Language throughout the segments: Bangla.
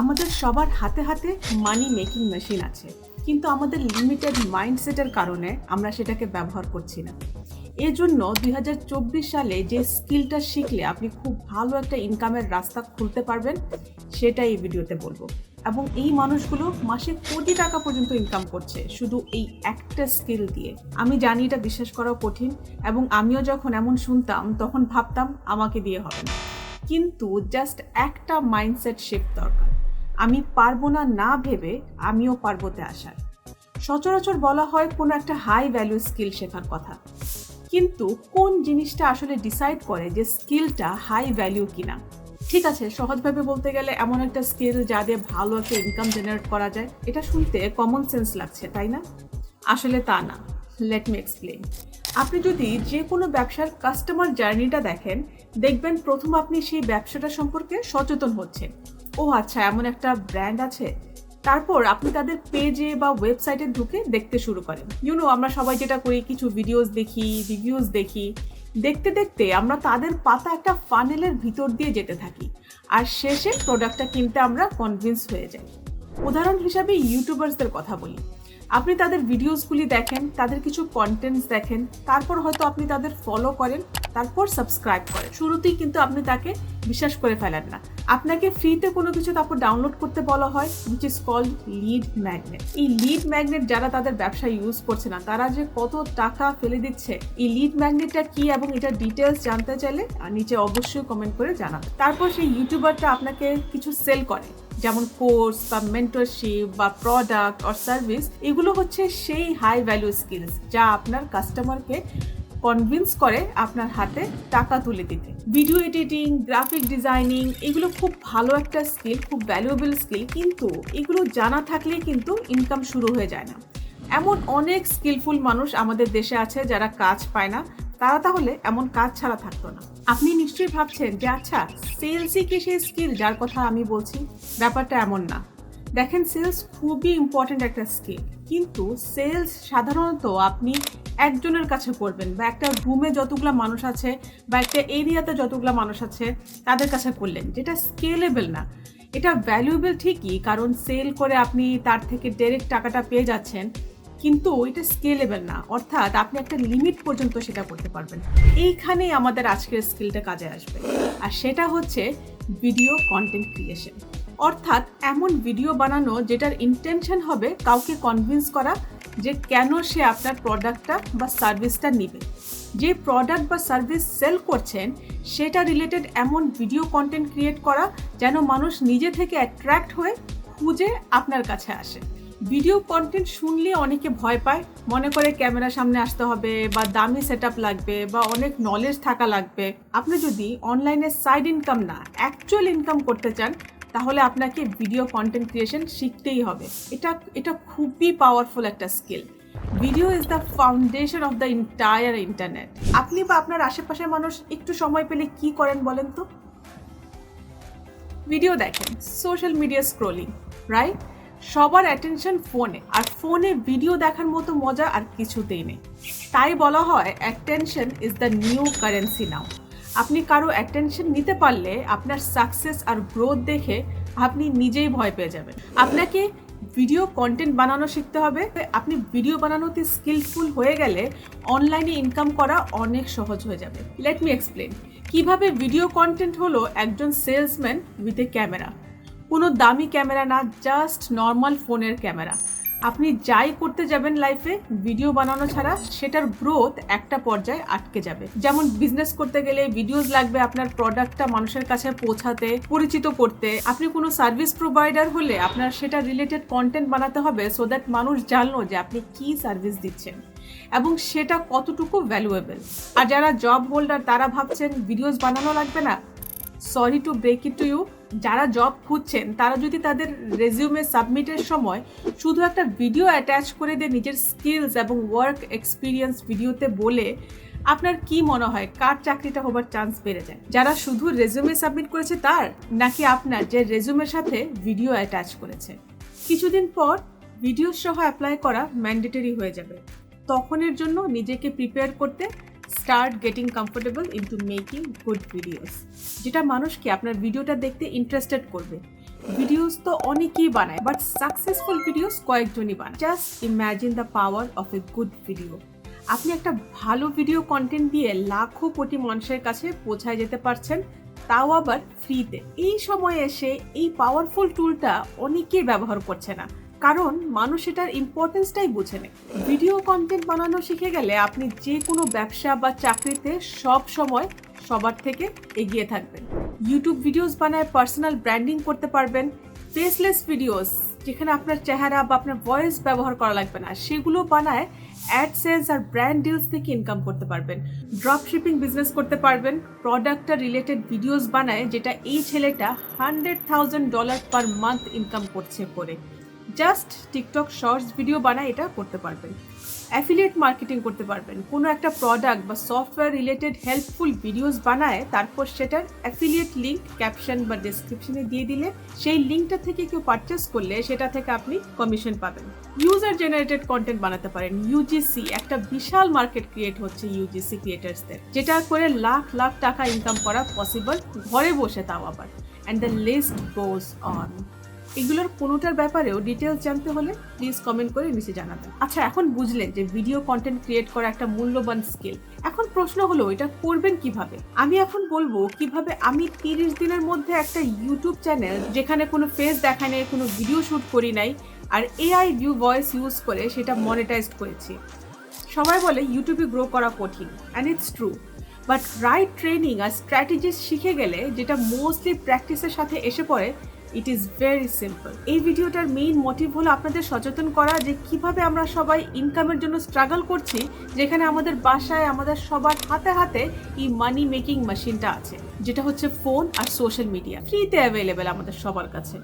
আমাদের সবার হাতে হাতে মানি মেকিং মেশিন আছে। কিন্তু আমাদের লিমিটেড মাইন্ডসেটের কারণে আমরা সেটাকে ব্যবহার করছি না। এজন্য দুই হাজার চব্বিশ সালে যে স্কিলটা শিখলে আপনি খুব ভালো একটা ইনকামের রাস্তা খুলতে পারবেন, সেটাই এই ভিডিওতে বলব। এবং এই মানুষগুলো মাসে কোটি টাকা পর্যন্ত ইনকাম করছে শুধু এই একটা স্কিল দিয়ে। আমি জানি এটা বিশ্বাস করাও কঠিন এবং আমিও যখন এমন শুনতাম, তখন ভাবতাম, আমাকে দিয়ে হবে না। কিন্তু জাস্ট একটা মাইন্ডসেট শিফট দরকার। আমি পারব না না ভেবে আমিও পারবোতে আসার। সচরাচর বলা হয় কোনো একটা হাই ভ্যালু স্কিল শেখার কথা। কিন্তু কোন জিনিসটা আসলে ডিসাইড করে যে স্কিলটা হাই ভ্যালু কিনা? ঠিক আছে, সহজভাবে বলতে গেলে এমন একটা স্কিল যা দিয়ে ভালো একটা ইনকাম জেনারেট করা যায়, এটা শুনতে কমন সেন্স লাগছে, তাই না? আসলে তা না। লেট মি এক্সপ্লেন আপনি যদি যে কোনো ব্যবসার কাস্টমার জার্নিটা দেখেন, দেখবেন প্রথম আপনি সেই ব্যবসাটা সম্পর্কে সচেতন হচ্ছেন। ও আচ্ছা এমন একটা ব্র্যান্ড আছে? তারপর আপনি তাদের পেজে বা ওয়েবসাইটে ঢুকে দেখতে শুরু করেন। ইউনো আমরা সবাই যেটা করি, কিছু ভিডিওস দেখি রিভিউজ দেখি। দেখতে দেখতে আমরা তাদের পাতা একটা ফানেলের ভিতর দিয়ে যেতে থাকি। আর শেষে প্রোডাক্টটা কিনতে আমরা কনভিন্স হয়ে যাই। উদাহরণ হিসাবে ইউটিউবার্সদের কথা বলি। আপনি তাদের ভিডিওসগুলি দেখেন, তাদের কিছু কন্টেন্টস দেখেন, তারপর হয়তো আপনি তাদের ফলো করেন, তারপর সাবস্ক্রাইব করেন। শুরুতেই কিন্তু আপনি তাকে বিশ্বাস করে ফেলেন না। আপনাকে ফ্রিতে কোনো কিছু তারপর ডাউনলোড করতে বলা হয় which is called lead magnet এই লিড ম্যাগনেট যারা তাদের ব্যবসা ইউজ করছে না, তারা যে কত টাকা ফেলে দিচ্ছে, এই লিড ম্যাগনেটটা কি এবং এটার ডিটেলস জানতে চাইলে নিচে অবশ্যই কমেন্ট করে জানাবেন তারপর সেই ইউটিউবারটা আপনাকে কিছু সেল করে। যেমন কোর্স বা মেন্টরশিপ বা প্রোডাক্ট অর সার্ভিস এগুলো হচ্ছে সেই হাই ভ্যালু স্কিলস যা আপনার কাস্টমারকে কনভিন্স করে আপনার হাতে টাকা তুলে দিতে। ভিডিও এডিটিং গ্রাফিক ডিজাইনিং এগুলো খুব ভালো একটা স্কিল খুব ভ্যালুয়েবল স্কিল কিন্তু এগুলো জানা থাকলেই কিন্তু ইনকাম শুরু হয়ে যায় না। এমন অনেক স্কিলফুল মানুষ আমাদের দেশে আছে যারা কাজ পায় না তারা তাহলে এমন কাজ ছাড়া থাকতো না। আপনি নিশ্চয়ই ভাবছেন যে আচ্ছা সেলসই কি সেই স্কিল যার কথা আমি বলছি? ব্যাপারটা এমন না। দেখেন সেলস খুবই ইম্পর্ট্যান্ট একটা স্কিল কিন্তু সেলস সাধারণত আপনি একজনের কাছে করবেন বা একটা রুমে যতগুলো মানুষ আছে বা একটা এরিয়াতে যতগুলো মানুষ আছে, তাদের কাছে করলেন, যেটা স্কেলেবল না। এটা ভ্যালুয়েবল ঠিকই, কারণ সেল করে আপনি তার থেকে ডাইরেক্ট টাকাটা পেয়ে যাচ্ছেন। কিন্তু এটা স্কেলেবেল না। অর্থাৎ আপনি একটা লিমিট পর্যন্ত সেটা করতে পারবেন। এইখানেই আমাদের আজকের স্কিলটা কাজে আসবে। আর সেটা হচ্ছে ভিডিও কন্টেন্ট ক্রিয়েশন অর্থাৎ এমন ভিডিও বানানো যেটার ইন্টেনশন হবে কাউকে কনভিন্স করা যে কেন সে আপনার প্রোডাক্টটা বা সার্ভিসটা নেবে। যে প্রোডাক্ট বা সার্ভিস সেল করছেন, সেটা রিলেটেড এমন ভিডিও কন্টেন্ট ক্রিয়েট করা যেন মানুষ নিজে থেকে অ্যাট্রাক্ট হয়ে খুঁজে আপনার কাছে আসে। ভিডিও কন্টেন্ট শুনলে অনেকে ভয় পায়। মনে করে ক্যামেরার সামনে আসতে হবে বা দামি সেট লাগবে বা অনেক নলেজ থাকা লাগবে। আপনি যদি অনলাইনে সাইড ইনকাম না অ্যাকচুয়াল ইনকাম করতে চান, তাহলে আপনাকে ভিডিও কন্টেন্ট ক্রিয়েশন শিখতেই হবে। এটা এটা খুবই পাওয়ারফুল একটা skill video is the foundation of the entire internet আপনি বা আপনার আশেপাশের মানুষ একটু সময় পেলে কি করেন বলেন তো? ভিডিও দেখেন সোশ্যাল মিডিয়া স্ক্রোলিং রাইট সবার অ্যাটেনশন ফোনে আর ফোনে ভিডিও দেখার মতো মজা আর কিছুতেই নেই। তাই বলা হয় attention is the new currency now আপনি কারও অ্যাটেনশন নিতে পারলে আপনার সাকসেস আর গ্রোথ দেখে আপনি নিজেই ভয় পেয়ে যাবেন। আপনাকে ভিডিও কন্টেন্ট বানানো শিখতে হবে। আপনি ভিডিও বানানোতে স্কিলফুল হয়ে গেলে অনলাইনে ইনকাম করা অনেক সহজ হয়ে যাবে। লেট মি এক্সপ্লেন কীভাবে ভিডিও কন্টেন্ট হলো একজন সেলসম্যান উইথ এ ক্যামেরা কোনো দামি ক্যামেরা না জাস্ট নর্মাল ফোনের ক্যামেরা। আপনি যাই করতে যাবেন লাইফে ভিডিও বানানো ছাড়া সেটার গ্রোথ একটা পর্যায়ে আটকে যাবে। যেমন বিজনেস করতে গেলে ভিডিওস লাগবে আপনার প্রোডাক্টটা মানুষের কাছে পৌঁছাতে, পরিচিত করতে। আপনি কোনো সার্ভিস প্রোভাইডার হলে আপনার সেটা রিলেটেড কন্টেন্ট বানাতে হবে সো দ্যাট মানুষ জানলো যে আপনি কি সার্ভিস দিচ্ছেন এবং সেটা কতটুকু ভ্যালুয়েবল আর যারা জব হোল্ডার তারা ভাবছেন ভিডিওস বানানো লাগবে না sorry to break it to you, যারা জব খুঁজছেন, তারা যদি তাদের রেজিউমে সাবমিটের সময় শুধু একটা ভিডিও অ্যাটাচ করে দিয়ে নিজের স্কিলস এবং ওয়ার্ক এক্সপিরিয়েন্স ভিডিওতে বলে, আপনার কি মনে হয়, কার চাকরিটা হবার চান্স বেড়ে যায়? যারা শুধু রেজিউমে সাবমিট করেছে তার, নাকি আপনার যে রেজিউমের সাথে ভিডিও অ্যাটাচ করেছে? কিছুদিন পর ভিডিও সহ অ্যাপ্লাই করা ম্যান্ডেটরি হয়ে যাবে। তখনের জন্য নিজেকে প্রিপেয়ার করতে start getting comfortable into making good videos যেটা মানুষকে আপনার ভিডিওটা দেখতে ইন্টারেস্টেড করবে। ভিডিওস তো অনেকেই বানায় বাট সাকসেসফুল ভিডিওস কয়েকজনই বানায়। Just imagine the power of a good video আপনি একটা ভালো ভিডিও কন্টেন্ট দিয়ে লাখো কোটি মানুষের কাছে পৌঁছায় যেতে পারছেন, তাও আবার ফ্রিতে এই সময়ে এসে এই পাওয়ারফুল টুলটা অনেকেই ব্যবহার করছে না। কারণ মানুষ এটার ইম্পর্টেন্সটাই বুঝে নেয়। ভিডিও কন্টেন্ট বানানো শিখে গেলে আপনি যে কোনো ব্যবসা বা চাকরিতে সব সময় সবার থেকে এগিয়ে থাকবেন। ইউটিউব ভিডিওস বানায় পার্সোনাল ব্র্যান্ডিং করতে পারবেন। ফেসলেস ভিডিওস যেখানে আপনার চেহারা বা আপনার ভয়েস ব্যবহার করা লাগবে না, সেগুলো বানায় অ্যাড সেলস আর ব্র্যান্ড ডিলস থেকে ইনকাম করতে পারবেন। ড্রপ শিপিং বিজনেস করতে পারবেন। প্রোডাক্টটা রিলেটেড ভিডিওস বানায়, যেটা এই ছেলেটা hundred thousand dollar per month income করছে করে। জাস্ট টিকটক শর্টস ভিডিও বানায় এটা করতে পারবেন। অ্যাফিলিয়েট মার্কেটিং করতে পারবেন। কোনো একটা প্রোডাক্ট বা সফটওয়্যার রিলেটেড হেল্পফুল ভিডিওস বানায়, তারপর সেটার অ্যাফিলিয়েট লিঙ্ক ক্যাপশন বা ডিসক্রিপশনে দিয়ে দিলে সেই লিঙ্কটা থেকে কেউ পারচেস করলে সেটা থেকে আপনি কমিশন পাবেন। ইউজার জেনারেটেড কন্টেন্ট বানাতে পারেন। ইউজিসি একটা বিশাল মার্কেট ক্রিয়েট হচ্ছে ইউজিসি ক্রিয়েটার্সদের যেটা করে লাখ লাখ টাকা ইনকাম করা পসিবল ঘরে বসে তাও আবার। And the list goes on এগুলোর কোনোটার ব্যাপারেও ডিটেলস জানতে হলে প্লিজ কমেন্ট করে নিচে জানাবেন। আচ্ছা এখন বুঝলেন যে ভিডিও কন্টেন্ট ক্রিয়েট করা একটা মূল্যবান স্কিল এখন প্রশ্ন হলো, এটা করবেন কীভাবে? আমি এখন বলব কীভাবে আমি তিরিশ দিনের মধ্যে একটা ইউটিউব চ্যানেল যেখানে কোনো ফেস দেখা নেই, কোনো ভিডিও শ্যুট করি নাই, আর এআই ভিউ ভয়েস ইউজ করে সেটা মনিটাইজড করেছি। সবাই বলে ইউটিউবে গ্রো করা কঠিন and it's true but right training R strategies শিখে গেলে যেটা মোস্টলি প্র্যাকটিসের সাথে এসে পড়ে ইট ইজ ভেরি সিম্পল এই ভিডিওটার মেইন মোটিভ হলো আপনাদের সচেতন করা যে কীভাবে আমরা সবাই ইনকামের জন্য স্ট্রাগল করছি, যেখানে আমাদের বাসায়, আমাদের সবার হাতে হাতে এই মানি মেকিং মেশিনটা আছে, যেটা হচ্ছে ফোন আর সোশ্যাল মিডিয়া ফ্রিতে অ্যাভেলেবেল আমাদের সবার কাছে।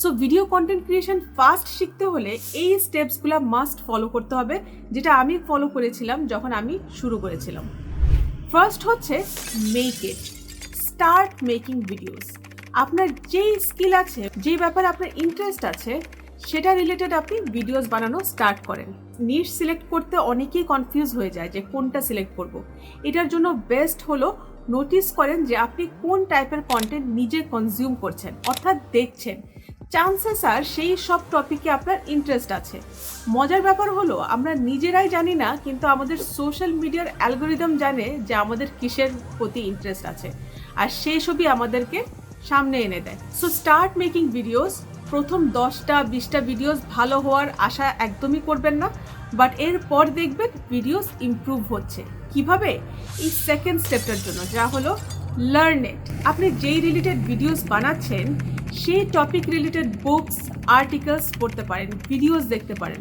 So video content creation fast শিখতে হলে এই স্টেপসগুলো মাস্ট ফলো করতে হবে, যেটা আমি ফলো করেছিলাম যখন আমি শুরু করেছিলাম। ফার্স্ট হচ্ছে make it start making videos আপনার যেই স্কিল আছে যে ব্যাপারে আপনার ইন্টারেস্ট আছে, সেটা রিলেটেড আপনি ভিডিওস বানানো স্টার্ট করেন। নিশ সিলেক্ট করতে অনেকেই কনফিউজ হয়ে যায় যে কোনটা সিলেক্ট করব। এটার জন্য বেস্ট হলো নোটিস করেন যে আপনি কোন টাইপের কন্টেন্ট নিজে কনজিউম করছেন, অর্থাৎ দেখছেন। চান্সেস আর সেই সব টপিকে আপনার ইন্টারেস্ট আছে। মজার ব্যাপার হলো, আমরা নিজেরাই জানি না, কিন্তু আমাদের সোশ্যাল মিডিয়ার অ্যালগোরিদম জানে যে আমাদের কিসের প্রতি ইন্টারেস্ট আছে। আর সেই সবই আমাদেরকে সামনে এনে দেয়। সো স্টার্ট মেকিং ভিডিওস প্রথম দশটা, বিশটা ভিডিওস ভালো হওয়ার আশা একদমই করবেন না। বাট এরপর দেখবেন ভিডিওস ইমপ্রুভ হচ্ছে। কীভাবে? এই সেকেন্ড স্টেপটার জন্য, যা হলো লার্ন ইট আপনি যেই রিলেটেড ভিডিওস বানাচ্ছেন, সেই টপিক রিলেটেড বুকস আর্টিকেলস পড়তে পারেন ভিডিওস দেখতে পারেন।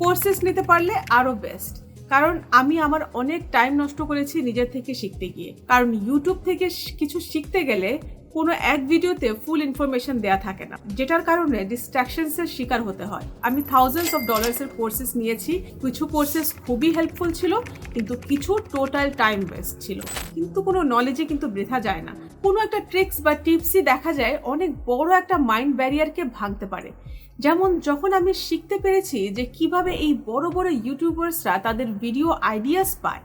কোর্সেস নিতে পারলে আরও বেস্ট কারণ আমি আমার অনেক টাইম নষ্ট করেছি নিজের থেকে শিখতে গিয়ে। কারণ ইউটিউব থেকে কিছু শিখতে গেলে কোনো এক ভিডিওতে ফুল ইনফরমেশন দেওয়া থাকে না, যেটার কারণে ডিস্ট্রাকশনসের শিকার হতে হয়। আমি থাউজেন্ডস অফ ডলার্সের কোর্সেস নিয়েছি, কিছু কোর্সেস খুবই হেল্পফুল ছিল, কিন্তু কিছু টোটাল টাইম ওয়েস্ট ছিল। কিন্তু কোনো নলেজে কিন্তু বৃথা যায় না। কোনো একটা ট্রিক্স বা টিপসই দেখা যায়, অনেক বড় একটা মাইন্ড ব্যারিয়ারকে ভাঙতে পারে। যেমন যখন আমি শিখতে পেরেছি যে কীভাবে এই বড় বড় ইউটিউবার্সরা তাদের ভিডিও আইডিয়াস পায়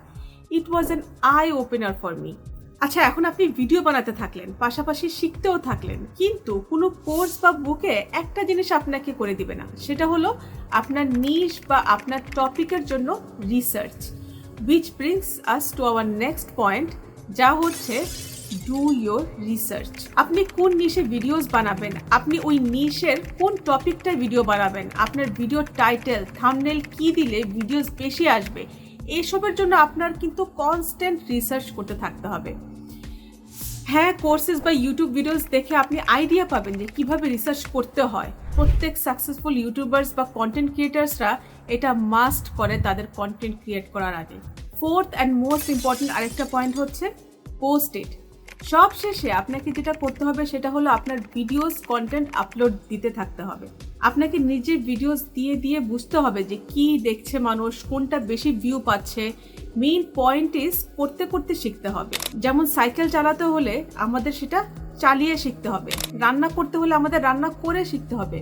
it was an eye opener for me আচ্ছা এখন আপনি ভিডিও বানাতে থাকলেন, পাশাপাশি শিখতেও থাকলেন, কিন্তু কোনো কোর্স বা বুকে একটা জিনিস আপনাকে করে দিবে না। সেটা হলো আপনার নিশ বা আপনার টপিকের জন্য research which brings us to our next point যা হচ্ছে ডু ইয়োর রিসার্চ আপনি কোন নিশে ভিডিওস বানাবেন, আপনি ওই নিশের কোন টপিকটায় ভিডিও বানাবেন, আপনার ভিডিও টাইটেল থামনেল কি দিলে ভিডিওস বেশি আসবে এসবের জন্য আপনার কিন্তু কনস্ট্যান্ট রিসার্চ করতে থাকতে হবে। হ্যাঁ কোর্সেস বা ইউটিউব ভিডিওস দেখে আপনি আইডিয়া পাবেন যে কীভাবে রিসার্চ করতে হয়। প্রত্যেক সাকসেসফুল ইউটিউবার্স বা কন্টেন্ট ক্রিয়েটার্সরা এটা মাস্ট করে তাদের কন্টেন্ট ক্রিয়েট করার আগে। ফোর্থ অ্যান্ড মোস্ট ইম্পর্ট্যান্ট আরেকটা পয়েন্ট হচ্ছে পোস্ট ইট সব শেষে আপনাকে যেটা করতে হবে সেটা হলো আপনার ভিডিওস কন্টেন্ট আপলোড দিতে থাকতে হবে। আপনাকে নিজের ভিডিওস দিয়ে দিয়ে বুঝতে হবে যে কি দেখছে মানুষ, কোনটা বেশি ভিউ পাচ্ছে। মেইন পয়েন্ট ইজ করতে করতে শিখতে হবে। যেমন সাইকেল চালাতে হলে আমাদের সেটা চালিয়ে শিখতে হবে। রান্না করতে হলে আমাদের রান্না করে শিখতে হবে।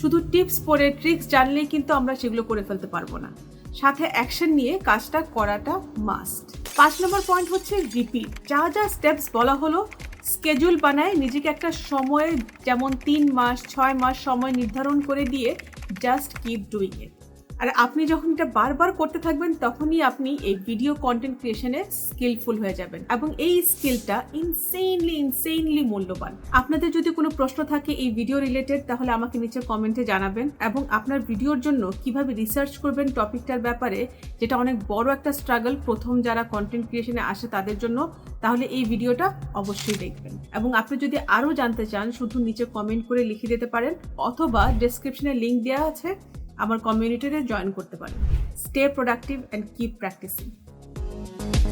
শুধু টিপস পড়ে ট্রিক্স জানলেই কিন্তু আমরা সেগুলো করে ফেলতে পারব না। সাথে অ্যাকশন নিয়ে কাজটা করাটা মাস্ট পাঁচ নম্বর পয়েন্ট হচ্ছে রিপিট যা যা স্টেপস বলা হলো স্কেজুল বানায় নিজেকে একটা সময়ে যেমন তিন মাস, ছয় মাস সময় নির্ধারণ করে দিয়ে জাস্ট কিপ ডুইং ইট আর আপনি যখন এটা বারবার করতে থাকবেন, তখনই আপনি এই ভিডিও কন্টেন্ট ক্রিয়েশনে স্কিলফুল হয়ে যাবেন এবং এই স্কিলটা ইনসেইনলি ইনসেইনলি মূল্যবান। আপনাদের যদি কোনো প্রশ্ন থাকে এই ভিডিও রিলেটেড তাহলে আমাকে নিচে কমেন্টে জানাবেন এবং আপনার ভিডিওর জন্য কীভাবে রিসার্চ করবেন টপিকটার ব্যাপারে, যেটা অনেক বড় একটা স্ট্রাগল প্রথম যারা কন্টেন্ট ক্রিয়েশনে আসে তাদের জন্য, তাহলে এই ভিডিওটা অবশ্যই দেখবেন। এবং আপনি যদি আরও জানতে চান, শুধু নিচে কমেন্ট করে লিখে দিতে পারেন, অথবা ডেসক্রিপশনে লিঙ্ক দেওয়া আছে আমার কমিউনিটিতে জয়েন করতে পারেন stay productive and keep practising